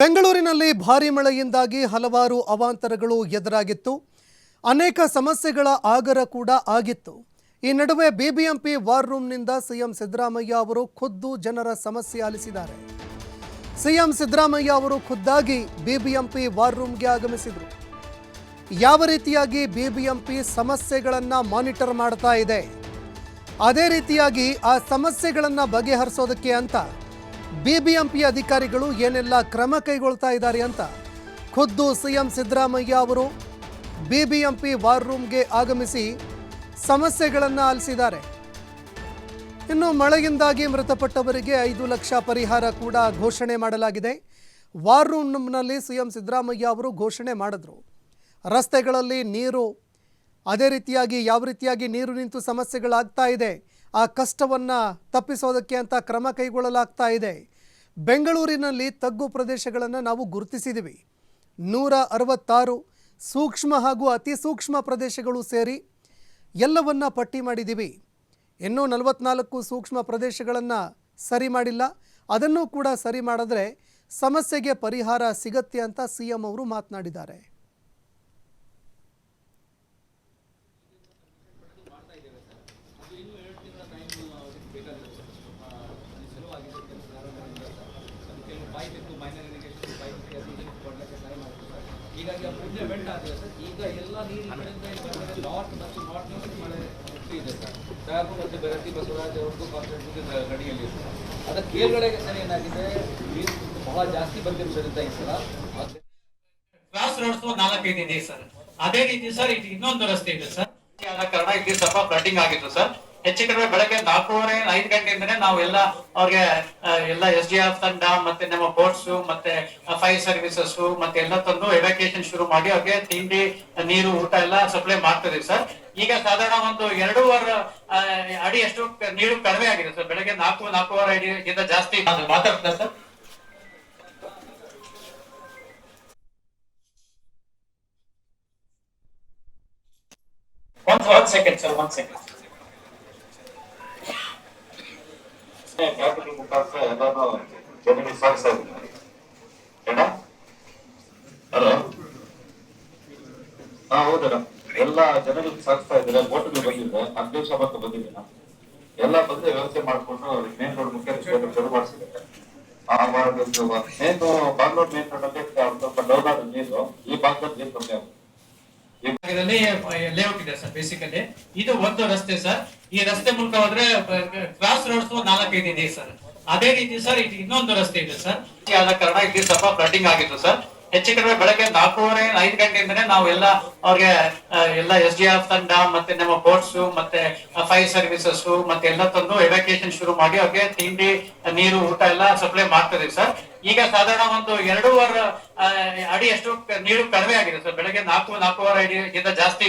ಬೆಂಗಳೂರಿನಲ್ಲಿ ಭಾರಿ ಮಳೆಯಿಂದಾಗಿ ಹಲವಾರು ಅವಾಂತರಗಳು ಎದುರಾಗಿತ್ತು. ಅನೇಕ ಸಮಸ್ಯೆಗಳ ಆಗರ ಕೂಡ ಆಗಿತ್ತು. ಈ ನಡುವೆ ಬಿಬಿಎಂಪಿ ವಾರ್ ರೂಮ್ನಿಂದ ಸಿಎಂ ಸಿದ್ದರಾಮಯ್ಯ ಅವರು ಖುದ್ದು ಜನರ ಸಮಸ್ಯೆ ಆಲಿಸಿದ್ದಾರೆ. ಸಿಎಂ ಸಿದ್ದರಾಮಯ್ಯ ಅವರು ಖುದ್ದಾಗಿ ಬಿಬಿಎಂಪಿ ವಾರ್ ರೂಮ್ಗೆ ಆಗಮಿಸಿದರು. ಯಾವ ರೀತಿಯಾಗಿ ಬಿಬಿಎಂಪಿ ಸಮಸ್ಯೆಗಳನ್ನು ಮಾನಿಟರ್ ಮಾಡ್ತಾ ಇದೆ? ಅದೇ ರೀತಿಯಾಗಿ ಆ ಸಮಸ್ಯೆಗಳನ್ನು ಬಗೆಹರಿಸೋದಕ್ಕೆ ಅಂತ ಬಿಬಿಎಂಪಿ ಅಧಿಕಾರಿಗಳು ಏನೆಲ್ಲ ಕ್ರಮ ಕೈಗೊಳ್ತಾ ಇದ್ದಾರೆ ಅಂತ ಖುದ್ದು ಸಿಎಂ ಸಿದ್ದರಾಮಯ್ಯ ಅವರು ಬಿಬಿಎಂಪಿ ವಾರ್ ರೂಮ್ಗೆ ಆಗಮಿಸಿ ಸಮಸ್ಯೆಗಳನ್ನು ಆಲಿಸಿದ್ದಾರೆ ಇನ್ನು ಮಳೆಯಿಂದಾಗಿ ಮೃತಪಟ್ಟವರಿಗೆ ಐದು ಲಕ್ಷ ಪರಿಹಾರ ಕೂಡ ಘೋಷಣೆ ಮಾಡಲಾಗಿದೆ. ವಾರ್ ರೂಮ್ನಲ್ಲಿ ಸಿಎಂ ಸಿದ್ದರಾಮಯ್ಯ ಅವರು ಘೋಷಣೆ ಮಾಡಿದ್ರು. ರಸ್ತೆಗಳಲ್ಲಿ ನೀರು, ಅದೇ ರೀತಿಯಾಗಿ ಯಾವ ರೀತಿಯಾಗಿ ನೀರು ನಿಂತು ಸಮಸ್ಯೆಗಳಾಗ್ತಾ ಇದೆ ಆ ಕಷ್ಟವನ್ನು ತಪ್ಪಿಸೋದಕ್ಕೆ ಅಂತ ಕ್ರಮ ಕೈಗೊಳ್ಳಲಾಗ್ತಾ ಇದೆ. ಬೆಂಗಳೂರಿನಲ್ಲಿ ತಗ್ಗು ಪ್ರದೇಶಗಳನ್ನು ನಾವು ಗುರುತಿಸಿದ್ದೀವಿ ನೂರ ಅರವತ್ತಾರು ಸೂಕ್ಷ್ಮ ಹಾಗೂ ಅತಿ ಸೂಕ್ಷ್ಮ ಪ್ರದೇಶಗಳು ಸೇರಿ ಎಲ್ಲವನ್ನ ಪಟ್ಟಿ ಮಾಡಿದ್ದೀವಿ ಇನ್ನೂ ನಲವತ್ನಾಲ್ಕು ಸೂಕ್ಷ್ಮ ಪ್ರದೇಶಗಳನ್ನು ಸರಿ ಮಾಡಿಲ್ಲ. ಅದನ್ನು ಕೂಡ ಸರಿ ಮಾಡಿದ್ರೆ ಸಮಸ್ಯೆಗೆ ಪರಿಹಾರ ಸಿಗತ್ತೆ ಅಂತ ಸಿ ಎಂ ಅವರು ಮಾತನಾಡಿದ್ದಾರೆ. ಹೀಗಾಗಿ ಆ ಆಗಿದೆ ಸರ್ ಈಗ ಎಲ್ಲ ನೀರು ನಾರ್ತ್ ಮಳೆ ಇದೆ ಸರ್ ಸಾಗು ಮತ್ತು ಬೆರತಿ ಬಸವರಾಜ್ ಅವ್ರದ್ದು ಕಾನ್ಸೆಪ್ಟ್ ಗಡಿಯಲ್ಲಿ ಕೇಳ್ಗಡೆ ಸರ್ ಏನಾಗಿದೆ ನೀರು ಬಹಳ ಜಾಸ್ತಿ ಬಂದಿರೋದ್ರಿಂದ ಈ ಸಲ ಕ್ರಾಸ್ ರೋಡ್ಸ್ ಇದೆ ಸರ್ ಅದೇ ರೀತಿ ಸರ್ ಇದು ಇನ್ನೊಂದು ರಸ್ತೆ ಇದೆ ಸರ್ ಕಾರಣ ಇಲ್ಲಿ ಸ್ವಲ್ಪ ಫ್ಲಡಿಂಗ್ ಆಗಿತ್ತು ಸರ್ ಹೆಚ್ಚು ಕಡಿಮೆ ಬೆಳಗ್ಗೆ ನಾಲ್ಕೂವರೆ, ಐದು ಗಂಟೆಯಿಂದನೇ ನಾವು ಎಲ್ಲ ಅವ್ರಿಗೆ ಎಲ್ಲ ಎಸ್ ಡಿ ಎಫ್ ತಂಡ, ಮತ್ತೆ ನಮ್ಮ ಬೋಟ್ಸ್ ಮತ್ತೆ ಫೈರ್ ಸರ್ವಿಸಸ್ ಮತ್ತೆ ಎಲ್ಲ ತಂದು ಎವಾಕ್ಯುಯೇಷನ್ ಶುರು ಮಾಡಿ ಅವ್ರಿಗೆ ತಿಂಡಿ, ನೀರು, ಊಟ ಎಲ್ಲ ಸಪ್ಲೈ ಮಾಡ್ತದೆ ಸರ್. ಈಗ ಸಾಧಾರಣ ಒಂದು ಎರಡೂವರೆ ಅಡಿ ಅಷ್ಟು ನೀರು ಕಡಿಮೆ ಆಗಿದೆ ಸರ್. ಬೆಳಗ್ಗೆ ನಾಲ್ಕು, ನಾಲ್ಕೂವರೆ ಅಡಿಗಿಂತ ಜಾಸ್ತಿ ಮಾತಾಡ್ತಾರೆ ಸರ್? ಒಂದ್ ಒಂದ್ ಸೆಕೆಂಡ್ ಸರ್ ಒಂದ್ ಸೆಕೆಂಡ್ ಎಲ್ಲ ಸಾಗಿಸ್ತಾ ಎಲ್ಲ ವ್ಯವಸ್ಥೆ ಮಾಡ್ಕೊಂಡು ಮೇನ್ ರೋಡ್ ಮುಖ್ಯ ಶುರು ಮಾಡಿಸಿದ್ದಾರೆ ಆ ಮೇನ್ ಬಾಗ್ಲೂರ್ ಮೇನ್ ರೋಡ್ ಅಲ್ಲಿ ಸ್ವಲ್ಪ ಡೌನ್ ಆದ ನೀರು, ಈ ಭಾಗದಲ್ಲಿ ನೀರು. ಕಮ್ಮಿ ಆಗುತ್ತೆ ಲೇಔಟ್ ಸರ್ ಬೇಸಿಕಲಿ ಇದು ಒಂದು ರಸ್ತೆ ಸರ್. ಈ ರಸ್ತೆ ಮೂಲಕ ಹೋದ್ರೆ ಕ್ರಾಸ್ ರೋಡ್ಸ್ ನಾಲ್ಕೈದು ಇದೆ ಸರ್. ಅದೇ ರೀತಿ ಸರ್, ಇದು ಇನ್ನೊಂದು ರಸ್ತೆ ಇದೆ ಸರ್. ಆದ ಕಾರಣ ಇಲ್ಲಿ ಸ್ವಲ್ಪ ಫ್ಲಡ್ಡಿಂಗ್ ಆಗಿತ್ತು ಸರ್. ಹೆಚ್ಚು ಕಡಿಮೆ ಬೆಳಗ್ಗೆ ನಾಲ್ಕೂವರೆ, ಐದು ಗಂಟೆಯಿಂದನೇ ನಾವು ಎಲ್ಲ ಅವ್ರಿಗೆ ಎಲ್ಲ ಎಸ್ ಡಿ ಆಫ್ ತಂಡ, ಮತ್ತೆ ನಮ್ಮ ಬೋಟ್ಸ್ ಮತ್ತೆ ಫೈರ್ ಸರ್ವಿಸಸ್ ಮತ್ತೆ ಎಲ್ಲ ತಂದು ಎವಾಕ್ಯುಯೇಷನ್ ಶುರು ಮಾಡಿ ಅವ್ರಿಗೆ ತಿಂಡಿ, ನೀರು, ಊಟ ಎಲ್ಲ ಸಪ್ಲೈ ಮಾಡ್ತದೆ ಸರ್ ಈಗ ಸಾಧಾರಣ ಒಂದು ಎರಡೂವರೆ ಅಡಿ ಅಷ್ಟು ನೀರು ಕಡಿಮೆ ಆಗಿದೆ ಸರ್ ಬೆಳಗ್ಗೆ ನಾಲ್ಕು, ನಾಲ್ಕೂವರೆ ಅಡಿಗಿಂತ ಜಾಸ್ತಿ